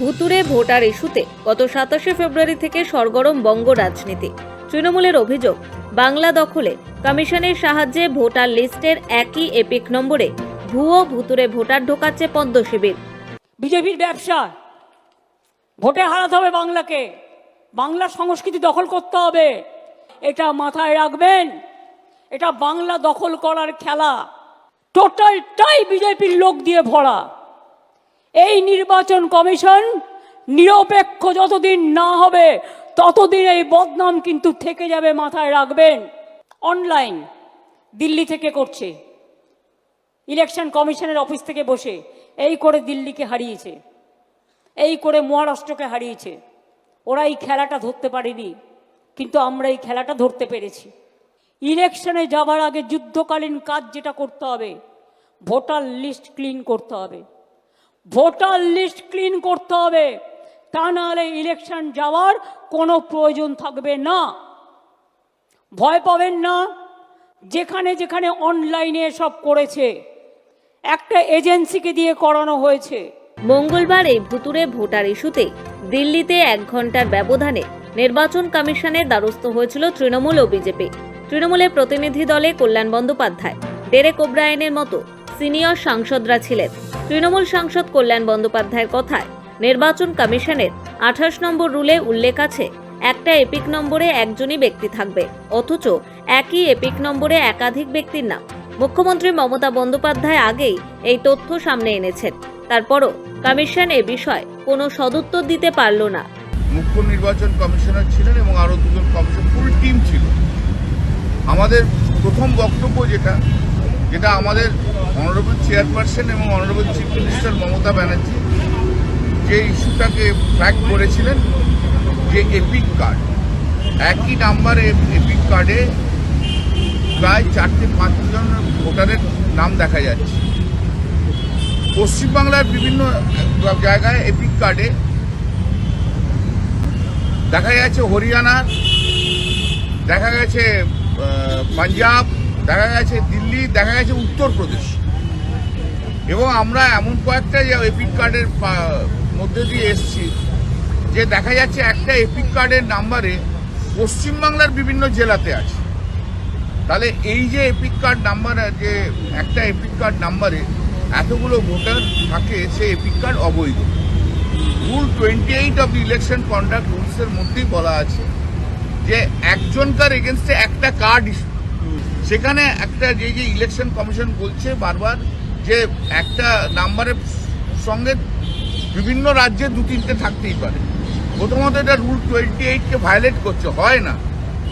ভুতুরে ভোটার ইস্যুতে গত সাতাশে ফেব্রুয়ারি থেকে সরগরম বঙ্গ রাজনীতি। তৃণমূলের অভিযোগ, বাংলা দখলে, কমিশনের সাহায্যে ভোটার লিস্টের একই এপিক নম্বরে ভুয়ো ভুতুরে ভোটার ঢোকাচ্ছে পদ্ম শিবির। বিজেপির ব্যবসা, ভোটে হারাতে হবে বাংলাকে বাংলার সংস্কৃতি দখল করতে হবে। এটা মাথায় রাখবেন, এটা বাংলা দখল করার খেলা। টোটালটাই বিজেপির লোক দিয়ে ভরা। এই নির্বাচন কমিশন নিরপেক্ষ যতদিন না হবে, ততদিন এই বদনাম কিন্তু থেকে যাবে, মাথায় রাখবেন। অনলাইন দিল্লি থেকে করছে। ইলেকশন কমিশনের অফিস থেকে বসে এই করে দিল্লিকে হারিয়েছে, এই করে মহারাষ্ট্রকে হারিয়েছে। ওরা এই খেলাটা ধরতে পারেনি, কিন্তু আমরা এই খেলাটা ধরতে পেরেছি। ইলেকশনে যাবার আগে যুদ্ধকালীন কাজ যেটা করতে হবে, ভোটার লিস্ট ক্লিন করতে হবে। ভোটার লিস্ট ক্লিন করতে হবে। তা নাহলে ইলেকশন যাওয়ার কোনো প্রয়োজন থাকবে না। ভয় পাবেন না। যেখানে যেখানে অনলাইনে সব করেছে। একটা এজেন্সিকে দিয়ে করানো হয়েছে। মঙ্গলবার এই ভুতুরে ভোটার ইস্যুতে দিল্লিতে এক ঘণ্টার ব্যবধানে নির্বাচন কমিশনের দ্বারস্থ হয়েছিল তৃণমূল ও বিজেপি। তৃণমূলের প্রতিনিধি দলে কল্যাণ বন্দ্যোপাধ্যায়, ডেরেক ওব্রায়নের মতো সিনিয়র সাংসদরা ছিলেন। তৃণমূল সাংসদ কল্যাণ বন্দ্যোপাধ্যায়ের কথায়, নির্বাচন কমিশনের আঠাশ নম্বর রুলে উল্লেখ আছে, একটা এপিক নম্বরে একজনই ব্যক্তি থাকবে, অথচ একই এপিক নম্বরে একাধিক ব্যক্তির নাম। মুখ্যমন্ত্রী মমতা বন্দ্যোপাধ্যায় আগেই এই তথ্য সামনে এনেছেন। তারপরও কমিশন এ বিষয়ে কোনো সদুত্তর দিতে পারল না। মুখ্য নির্বাচন কমিশনার ছিলেন এবং আরও দুজন কমিশন, ফুল টিম ছিল। আমাদের প্রথম বক্তব্য যেটা যেটা আমাদের অনারেবল চেয়ারপারসন এবং honourable chief minister Mamata Banerjee যে ইস্যুটাকে ট্র্যাক করেছিলেন, যে এপিক কার্ড একই নাম্বারে এপিক কার্ডে প্রায় চারটে পাঁচজন ভোটারের নাম দেখা যাচ্ছে। পশ্চিমবাংলার বিভিন্ন জায়গায় এপিক কার্ডে দেখা যাচ্ছে হরিয়ানা দেখা গেছে পাঞ্জাব দেখা গেছে দিল্লি, দেখা গেছে উত্তরপ্রদেশ। এবং আমরা এমন কয়েকটা যে এপিক কার্ডের মধ্যে দিয়ে এসছি, যে দেখা যাচ্ছে একটা এপিক কার্ডের নাম্বারে পশ্চিমবাংলার বিভিন্ন জেলাতে আছে। তাহলে এই যে এপিক কার্ড নাম্বার যে একটা এপিক কার্ড নাম্বারে এতগুলো ভোটার থাকে, সে এপিক কার্ড অবৈধ। Rule twenty eight of election conduct রুলসের মধ্যেই বলা আছে যে একজনকার এগেনস্টে একটা কার্ড সেখানে একটা যে যে ইলেকশন কমিশন বলছে বারবার যে একটা নাম্বারের সঙ্গে বিভিন্ন রাজ্যে দু তিনটে থাকতেই পারে। প্রথমত এটা রুল টোয়েন্টি এইটকে ভায়োলেট করছে, হয় না।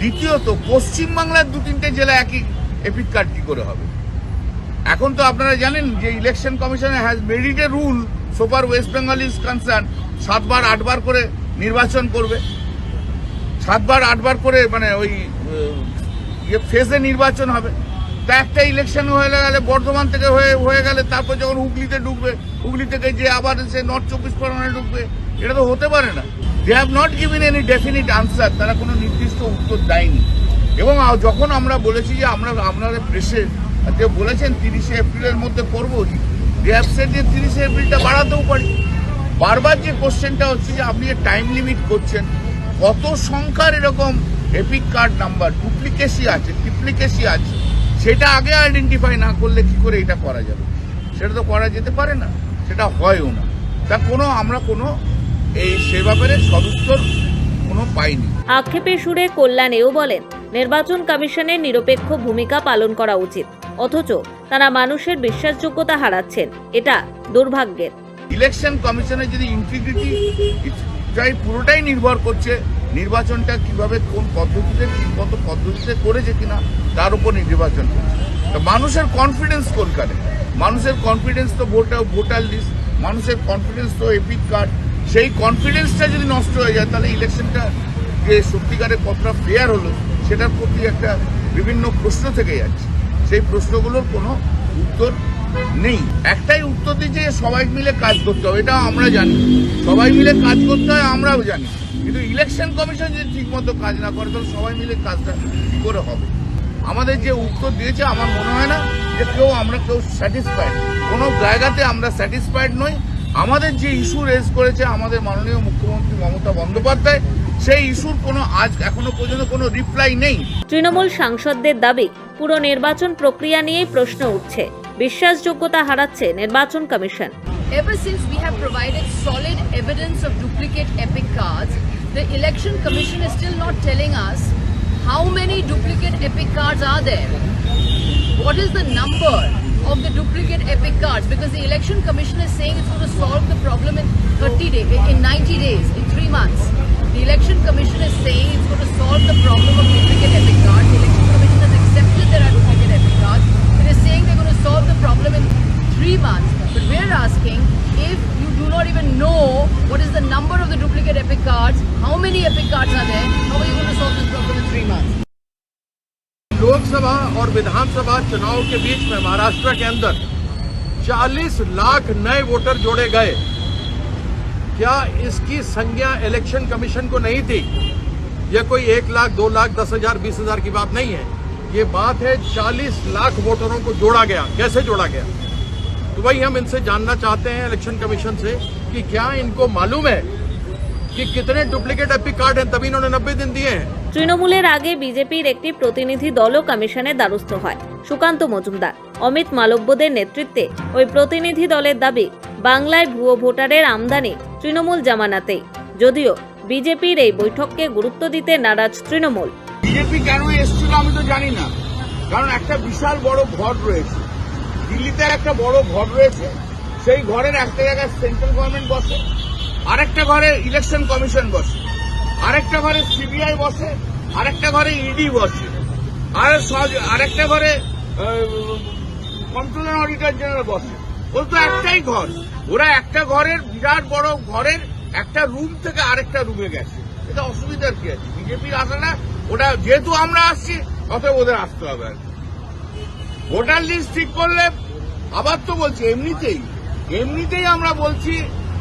দ্বিতীয়ত, পশ্চিমবাংলার দু তিনটে জেলা একই এপিক কার্ড কি করে হবে? এখন তো আপনারা জানেন যে election commission has it a rule so far West Bengal is concern সাতবার, আটবার করে নির্বাচন করবে। সাতবার, আটবার করে মানে ওই ইয়ে ফেজে নির্বাচন হবে, তা একটা ইলেকশন হয়ে গেলে, বর্ধমান থেকে হয়ে হয়ে গেলে তারপর যখন হুগলিতে ঢুকবে, হুগলি থেকে যে আবার সে নর্থ চব্বিশ পরগনায় ঢুকবে, এটা তো হতে পারে না। They have not given any definite answer তারা কোনো নির্দিষ্ট উত্তর দেয়নি। এবং যখন আমরা বলেছি যে আমরা আপনারা প্রেসে যে বলেছেন তিরিশে এপ্রিলের মধ্যে করব দে হ্যাভ সেড যে তিরিশে এপ্রিলটা বাড়াতেও পারি। বারবার যে কোশ্চেনটা হচ্ছে যে আপনি যে টাইম লিমিট করছেন, কত সংখ্যার এরকম এপিক কার্ড নাম্বার ডুপ্লিকেসি আছে ট্রিপ্লিকেসি আছে সেটা আগে আইডেন্টিফাই না করলে কি করে এটা করা যাবে? সেটা তো করা যেতে পারে না সেটা হয়ও না। তা কোনো আমরা কোনো এই সে ব্যাপারে সদুত্তর কোনো পাইনি। আক্ষেপের সুরে কল্যাণেও বলেন নির্বাচন কমিশনের নিরপেক্ষ ভূমিকা পালন করা উচিত অথচ তারা মানুষের বিশ্বাসযোগ্যতা হারাচ্ছেন এটা দুর্ভাগ্যের। ইলেকশন কমিশনের যদি ইন্টিগ্রিটি পুরোটাই নির্ভর করছে নির্বাচনটা কীভাবে, কোন পদ্ধতিতে, কত পদ্ধতিতে করেছে কিনা, তার উপর নির্বাচন তো মানুষের কনফিডেন্স কোনখানে? মানুষের কনফিডেন্স তো ভোটার ভোটার লিস্ট মানুষের কনফিডেন্স তো এপিক কার্ড সেই কনফিডেন্সটা যদি নষ্ট হয়ে যায়, তাহলে ইলেকশনটা যে সত্যিকারের কতটা ফেয়ার হলো, সেটার প্রতি একটা বিভিন্ন প্রশ্ন থেকে যাচ্ছে। সেই প্রশ্নগুলোর কোনো উত্তর নেই। একটাই উত্তর দিচ্ছে সবাই মিলে কাজ করতে হবে এটা আমরা জানি। সবাই মিলে কাজ করতে হয়, আমরাও জানি। কিন্তু ইলেকশন কমিশন যদি ঠিকমতো কাজ না করে তাহলে সবাই মিলে কাজটা কি করে হবে। আমাদের যে উত্তর দিয়েছে আমার মনে হয় না যে কেউ আমরা কেউ স্যাটিসফাইড কোনো জায়গাতে আমরা স্যাটিসফাইড নই। আমাদের যে ইস্যু রেজ করেছে আমাদের মাননীয় মুখ্যমন্ত্রী মমতা বন্দ্যোপাধ্যায় সেই ইস্যুর কোনো আজ এখনও পর্যন্ত কোনো রিপ্লাই নেই। তৃণমূল সাংসদদের দাবি পুরো নির্বাচন প্রক্রিয়া নিয়েই প্রশ্ন উঠছে। বিশ্বাসযোগ্যতা হারাচ্ছে নির্বাচন commission. Ever since we have provided solid evidence of duplicate epic cards, the Election Commission is still not telling us how many duplicate epic cards are there. What is the number of the duplicate epic cards? Because the Election Commission is saying it's going to solve the problem in 30 days, in 90 days, in three months. The Election Commission is saying it's going to solve the problem of duplicate epic cards. Lok Sabha और विधानसभा चुनाव के बीच में महाराष्ट्र के अंदर 40 लाख नए voter जोड़े गए। क्या इसकी संज्ञा इलेक्शन कमीशन को नहीं थी? यह कोई एक लाख, दो लाख, दस हज़ार, बीस हज़ार की बात नहीं है। ये बात है 40 लाख वोटरों को जोड़ा गया। कैसे जोड़ा गया? तो वही हम इनसे जानना चाहते हैं इलेक्शन कमीशन से कि क्या इनको मालूम है कि कितने डुप्लीकेट एपिक कार्ड हैं तभी इन्होंने नब्बे दिन दिए हैं তৃণমূলের আগে বিজেপির একটি প্রতিনিধি দলও কমিশনের দ্বারস্থ হয় সুকান্ত মজুমদার অমিত মালব্যদের নেতৃত্বে ওই প্রতিনিধি দলের দাবি বাংলায় ভুয়ো ভোটারের আমদানি তৃণমূল জামানাতেই যদিও বিজেপির এই বৈঠককে গুরুত্ব দিতে নারাজ তৃণমূল বিজেপি কেন এসেছিল আমি তো জানি না কারণ একটা বিশাল বড় ঘর রয়েছে দিল্লিতে একটা বড় ঘর রয়েছে সেই ঘরের একটা জায়গায় সেন্ট্রাল গভর্নমেন্ট বসে আরেকটা ঘরে ইলেকশন কমিশন বসে, আরেকটা ঘরে সিবিআই বসে, আরেকটা ঘরে ইডি বসে, আর আরেকটা ঘরে কন্ট্রোলার অডিটর জেনারেল বসে। ওর তো একটাই ঘর। ওরা একটা ঘরের বিরাট বড় ঘরের একটা রুম থেকে আরেকটা রুমে গেছে। এটা অসুবিধার কি আছে? বিজেপির আসাটা ওটা যেহেতু আমরা আসছি, অতএব ওদের আসতে হবে আর। ভোটার লিস্ট ঠিক করলে, আবার তো বলছি, এমনিতেই এমনিতেই আমরা বলছি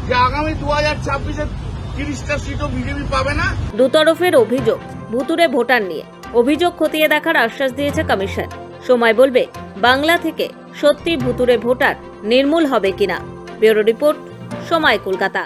যে আগামী দু হাজার ছাব্বিশে তিরিশটা সিটও বিজেপি পাবে না? দুতরফের অভিযোগ ভুতুরে ভোটার নিয়ে। অভিযোগ খতিয়ে দেখার আশ্বাস দিয়েছে কমিশন। সময় বলবে, বাংলা থেকে সত্যি ভুতুরে ভোটার নির্মূল হবে কিনা? ব্যুরো রিপোর্ট, সময় কলকাতা।